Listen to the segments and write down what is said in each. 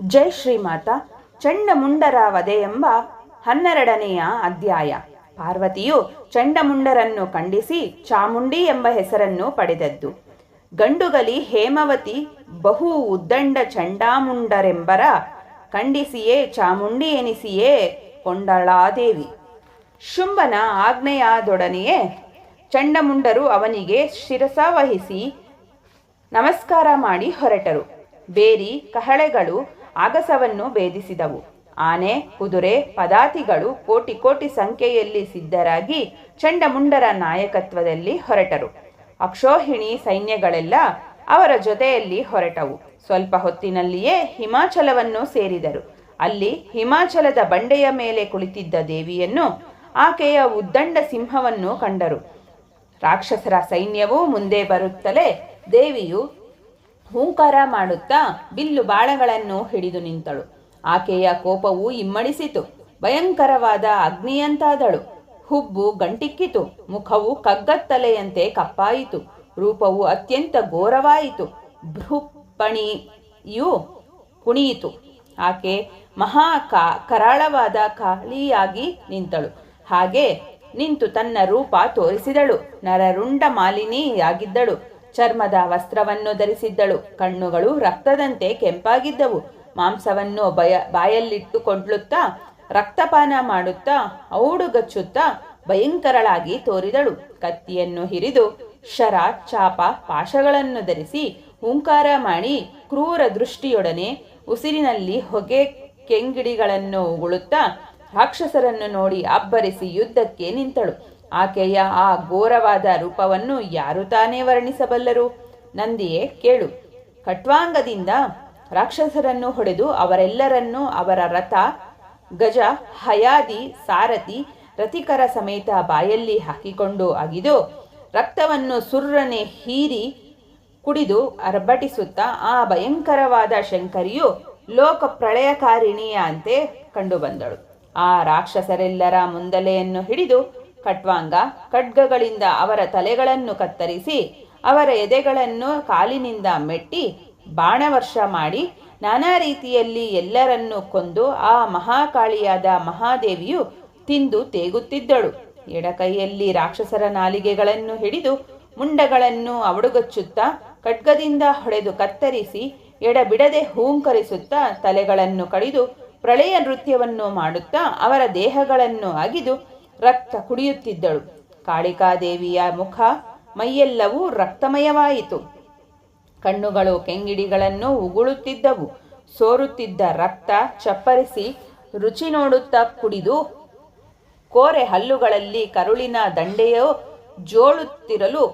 ಜೈ ಶ್ರೀಮಾತ ಚಂಡಮುಂಡರ ವಧೆ ಎಂಬ ಹನ್ನೆರಡನೆಯ ಅಧ್ಯಾಯ. ಪಾರ್ವತಿಯು ಚಂಡಮುಂಡರನ್ನು ಖಂಡಿಸಿ ಚಾಮುಂಡಿ ಎಂಬ ಹೆಸರನ್ನು ಪಡೆದದ್ದು. ಗಂಡುಗಲಿ ಹೇಮವತಿ, ಬಹು ಉದ್ದಂಡ ಚಂಡಾಮುಂಡರೆಂಬರ ಖಂಡಿಸಿಯೇ ಚಾಮುಂಡಿ ಎನಿಸಿಯೇ ಕೊಂಡಳಾದೇವಿ. ಶುಂಭನ ಆಜ್ಞೆಯಾದೊಡನೆಯೇ ಚಂಡಮುಂಡರು ಅವನಿಗೆ ಶಿರಸ ವಹಿಸಿ ನಮಸ್ಕಾರ ಮಾಡಿ ಹೊರಟರು. ಬೇರಿ, ಕಹಳೆಗಳು ಆಗಸವನ್ನು ಭೇದಿಸಿದವು. ಆನೆ, ಕುದುರೆ, ಪದಾತಿಗಳು ಕೋಟಿ ಕೋಟಿ ಸಂಖ್ಯೆಯಲ್ಲಿ ಸಿದ್ಧರಾಗಿ ಚಂಡಮುಂಡರ ನಾಯಕತ್ವದಲ್ಲಿ ಹೊರಟರು. ಅಕ್ಷೋಹಿಣಿ ಸೈನ್ಯಗಳೆಲ್ಲ ಅವರ ಜೊತೆಯಲ್ಲಿ ಹೊರಟವು. ಸ್ವಲ್ಪ ಹೊತ್ತಿನಲ್ಲಿಯೇ ಹಿಮಾಚಲವನ್ನು ಸೇರಿದರು. ಅಲ್ಲಿ ಹಿಮಾಚಲದ ಬಂಡೆಯ ಮೇಲೆ ಕುಳಿತಿದ್ದ ದೇವಿಯನ್ನು ಆಕೆಯ ಉದ್ದಂಡ ಸಿಂಹವನ್ನು ಕಂಡರು. ರಾಕ್ಷಸರ ಸೈನ್ಯವು ಮುಂದೆ ಬರುತ್ತಲೇ ದೇವಿಯು ಹೂಂಕಾರ ಮಾಡುತ್ತಾ ಬಿಲ್ಲು ಬಾಳೆಗಳನ್ನು ಹಿಡಿದು ನಿಂತಳು. ಆಕೆಯ ಕೋಪವು ಇಮ್ಮಡಿಸಿತು. ಭಯಂಕರವಾದ ಅಗ್ನಿಯಂತಾದಳು. ಹುಬ್ಬು ಗಂಟಿಕ್ಕಿತು. ಮುಖವು ಕಗ್ಗತ್ತಲೆಯಂತೆ ಕಪ್ಪಾಯಿತು. ರೂಪವು ಅತ್ಯಂತ ಘೋರವಾಯಿತು. ಭೃಪಣಿಯು ಕುಣಿಯಿತು. ಆಕೆ ಮಹಾ ಕಾ, ಕರಾಳವಾದ ಖಾಲಿಯಾಗಿ ನಿಂತಳು. ಹಾಗೆ ನಿಂತು ತನ್ನ ರೂಪ ತೋರಿಸಿದಳು. ನರರುಂಡ ಮಾಲಿನಿಯಾಗಿದ್ದಳು. ಚರ್ಮದ ವಸ್ತ್ರವನ್ನು ಧರಿಸಿದ್ದಳು. ಕಣ್ಣುಗಳು ರಕ್ತದಂತೆ ಕೆಂಪಾಗಿದ್ದವು. ಮಾಂಸವನ್ನು ಬಯ, ಬಾಯಲ್ಲಿಟ್ಟುಕೊಂಡ್ಲುತ್ತಾ, ರಕ್ತಪಾನ ಮಾಡುತ್ತಾ, ಔಡುಗಚ್ಚುತ್ತಾ ಭಯಂಕರಳಾಗಿ ತೋರಿದಳು. ಕತ್ತಿಯನ್ನು ಹಿರಿದು ಶರ, ಚಾಪ, ಪಾಶಗಳನ್ನು ಧರಿಸಿ ಹುಂಕಾರ ಮಾಡಿ ಕ್ರೂರ ದೃಷ್ಟಿಯೊಡನೆ ಉಸಿರಿನಲ್ಲಿ ಹೊಗೆ ಕೆಂಗಿಡಿಗಳನ್ನು ಉಗುಳುತ್ತಾ ರಾಕ್ಷಸರನ್ನು ನೋಡಿ ಅಬ್ಬರಿಸಿ ಯುದ್ಧಕ್ಕೆ ನಿಂತಳು. ಆಕೆಯ ಆ ಘೋರವಾದ ರೂಪವನ್ನು ಯಾರು ತಾನೇ ವರ್ಣಿಸಬಲ್ಲರು? ನಂದಿಯೇ ಕೇಳು. ಕಟ್ವಾಂಗದಿಂದ ರಾಕ್ಷಸರನ್ನು ಹೊಡೆದು ಅವರೆಲ್ಲರನ್ನೂ ಅವರ ರಥ, ಗಜ, ಹಯಾದಿ, ಸಾರಥಿ ರತಿಕರ ಸಮೇತ ಬಾಯಲ್ಲಿ ಹಾಕಿಕೊಂಡು ಅಗಿದು ರಕ್ತವನ್ನು ಸುರ್ರನೆ ಹೀರಿ ಕುಡಿದು ಅರ್ಭಟಿಸುತ್ತಾ ಆ ಭಯಂಕರವಾದ ಶಂಕರಿಯು ಲೋಕ ಪ್ರಳಯಕಾರಿಣಿಯಂತೆ ಕಂಡುಬಂದಳು. ಆ ರಾಕ್ಷಸರೆಲ್ಲರ ಮುಂದಲೆಯನ್ನು ಹಿಡಿದು ಖಟ್ವಾಂಗ ಖಡ್ಗಗಳಿಂದ ಅವರ ತಲೆಗಳನ್ನು ಕತ್ತರಿಸಿ, ಅವರ ಎದೆಗಳನ್ನು ಕಾಲಿನಿಂದ ಮೆಟ್ಟಿ, ಬಾಣವರ್ಷ ಮಾಡಿ, ನಾನಾ ರೀತಿಯಲ್ಲಿ ಎಲ್ಲರನ್ನೂ ಕೊಂದು ಆ ಮಹಾಕಾಳಿಯಾದ ಮಹಾದೇವಿಯು ತಿಂದು ತೇಗುತ್ತಿದ್ದಳು. ಎಡಕೈಯಲ್ಲಿ ರಾಕ್ಷಸರ ನಾಲಿಗೆಗಳನ್ನು ಹಿಡಿದು ಮುಂಡಗಳನ್ನು ಅವಡುಗಚ್ಚುತ್ತಾ, ಖಡ್ಗದಿಂದ ಹೊಡೆದು ಕತ್ತರಿಸಿ, ಎಡಬಿಡದೆ ಹೂಂಕರಿಸುತ್ತಾ ತಲೆಗಳನ್ನು ಕಡಿದು ಪ್ರಳಯ ನೃತ್ಯವನ್ನು ಮಾಡುತ್ತಾ ಅವರ ದೇಹಗಳನ್ನು ಅಗಿದು ರಕ್ತ ಕುಡಿಯುತ್ತಿದ್ದಳು. ಕಾಳಿಕಾದೇವಿಯ ಮುಖ ಮೈಯೆಲ್ಲವೂ ರಕ್ತಮಯವಾಯಿತು. ಕಣ್ಣುಗಳು ಕೆಂಗಿಡಿಗಳನ್ನು ಉಗುಳುತ್ತಿದ್ದವು. ಸೋರುತ್ತಿದ್ದ ರಕ್ತ ಚಪ್ಪರಿಸಿ ರುಚಿ ನೋಡುತ್ತಾ ಕುಡಿದು ಕೋರೆ ಹಲ್ಲುಗಳಲ್ಲಿ ಕರುಳಿನ ದಂಡೆಯೋ ಜೋಳುತ್ತಿರಲು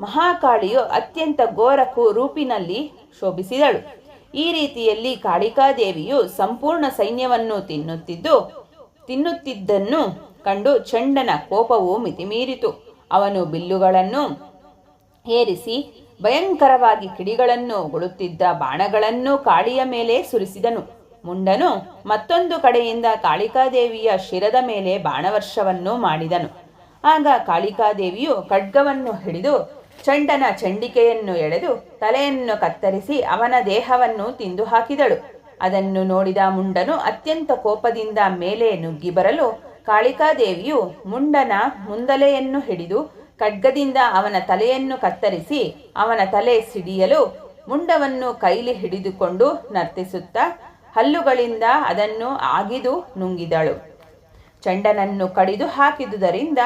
ಮಹಾಕಾಳಿಯು ಅತ್ಯಂತ ಘೋರ ರೂಪಿನಲ್ಲಿ ಶೋಭಿಸಿದಳು. ಈ ರೀತಿಯಲ್ಲಿ ಕಾಳಿಕಾದೇವಿಯು ಸಂಪೂರ್ಣ ಸೈನ್ಯವನ್ನು ತಿನ್ನುತ್ತಿದ್ದು, ತಿನ್ನುತ್ತಿದ್ದನ್ನು ಕಂಡು ಚಂಡನ ಕೋಪವು ಮಿತಿಮೀರಿತು. ಅವನು ಬಿಲ್ಲುಗಳನ್ನು ಏರಿಸಿ ಭಯಂಕರವಾಗಿ ಕಿಡಿಗಳನ್ನು ಉಗುಳುತ್ತಿದ್ದ ಬಾಣಗಳನ್ನು ಕಾಳಿಯ ಮೇಲೆ ಸುರಿಸಿದನು. ಮುಂಡನು ಮತ್ತೊಂದು ಕಡೆಯಿಂದ ಕಾಳಿಕಾದೇವಿಯ ಶಿರದ ಮೇಲೆ ಬಾಣವರ್ಷವನ್ನು ಮಾಡಿದನು. ಆಗ ಕಾಳಿಕಾದೇವಿಯು ಖಡ್ಗವನ್ನು ಹಿಡಿದು ಚಂಡನ ಚಂಡಿಕೆಯನ್ನು ಎಳೆದು ತಲೆಯನ್ನು ಕತ್ತರಿಸಿ ಅವನ ದೇಹವನ್ನು ತಿಂದು ಹಾಕಿದಳು ಅದನ್ನು ನೋಡಿದ ಮುಂಡನು ಅತ್ಯಂತ ಕೋಪದಿಂದ ಮೇಲೆ ನುಗ್ಗಿ ಬರಲು ಕಾಳಿಕಾದೇವಿಯು ಮುಂಡನ ಮುಂದಲೆಯನ್ನು ಹಿಡಿದು ಖಡ್ಗದಿಂದ ಅವನ ತಲೆಯನ್ನು ಕತ್ತರಿಸಿ ಅವನ ತಲೆ ಸಿಡಿಯಲು ಮುಂಡವನ್ನು ಕೈಲಿ ಹಿಡಿದುಕೊಂಡು ನರ್ತಿಸುತ್ತಾ ಹಲ್ಲುಗಳಿಂದ ಅದನ್ನು ಆಗಿದು ನುಂಗಿದಳು. ಚಂಡನನ್ನು ಕಡಿದು ಹಾಕಿದುದರಿಂದ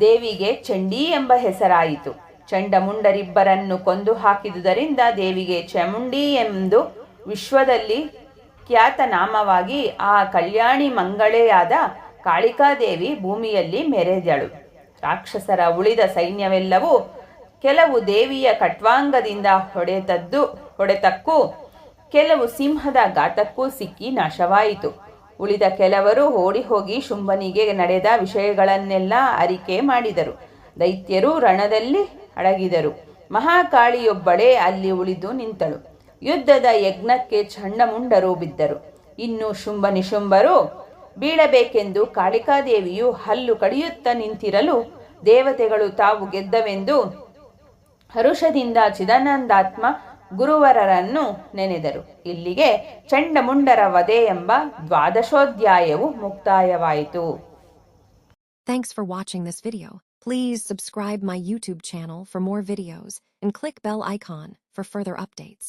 ದೇವಿಗೆ ಚಂಡಿ ಎಂಬ ಹೆಸರಾಯಿತು. ಚಂಡಮುಂಡರಿಬ್ಬರನ್ನು ಕೊಂದು ಹಾಕಿದುದರಿಂದ ದೇವಿಗೆ ಚಮುಂಡಿ ಎಂದು ವಿಶ್ವದಲ್ಲಿ ಖ್ಯಾತನಾಮವಾಗಿ ಆ ಕಲ್ಯಾಣಿ ಮಂಗಳೆಯಾದ ಕಾಳಿಕಾದೇವಿ ಭೂಮಿಯಲ್ಲಿ ಮೆರೆದಳು. ರಾಕ್ಷಸರ ಉಳಿದ ಸೈನ್ಯವೆಲ್ಲವೂ ಕೆಲವು ದೇವಿಯ ಕಟ್ವಾಂಗದಿಂದ ಹೊಡೆತದ್ದು ಹೊಡೆತಕ್ಕೂ ಕೆಲವು ಸಿಂಹದ ಘಾತಕ್ಕೂ ಸಿಕ್ಕಿ ನಾಶವಾಯಿತು. ಉಳಿದ ಕೆಲವರು ಓಡಿ ಹೋಗಿ ಶುಂಭನಿಗೆ ನಡೆದ ವಿಷಯಗಳನ್ನೆಲ್ಲ ಅರಿಕೆ ಮಾಡಿದರು. ದೈತ್ಯರು ರಣದಲ್ಲಿ ಅಡಗಿದರು. ಮಹಾಕಾಳಿಯೊಬ್ಬಳೇ ಅಲ್ಲಿ ಉಳಿದು ನಿಂತಳು. ಯುದ್ಧದ ಯಜ್ಞಕ್ಕೆ ಚಂಡಮುಂಡರು ಬಿದ್ದರು. ಇನ್ನು ಶುಂಭ ನಿಶುಂಭರು ಬೀಳಬೇಕೆಂದು ಕಾಳಿಕಾದೇವಿಯು ಹಲ್ಲು ಕಡಿಯುತ್ತಾ ನಿಂತಿರಲು ದೇವತೆಗಳು ತಾವು ಗೆದ್ದವೆಂದು ಹರುಷದಿಂದ ಚಿದಾನಂದಾತ್ಮ ಗುರುವರರನ್ನು ನೆನೆದರು. ಇಲ್ಲಿಗೆ ಚಂಡಮುಂಡರ ವಧೆ ಎಂಬ ದ್ವಾದಶೋಧ್ಯಾಯವು ಮುಕ್ತಾಯವಾಯಿತು. Thanks for watching this video Please subscribe my YouTube channel for more videos and click bell icon for further updates.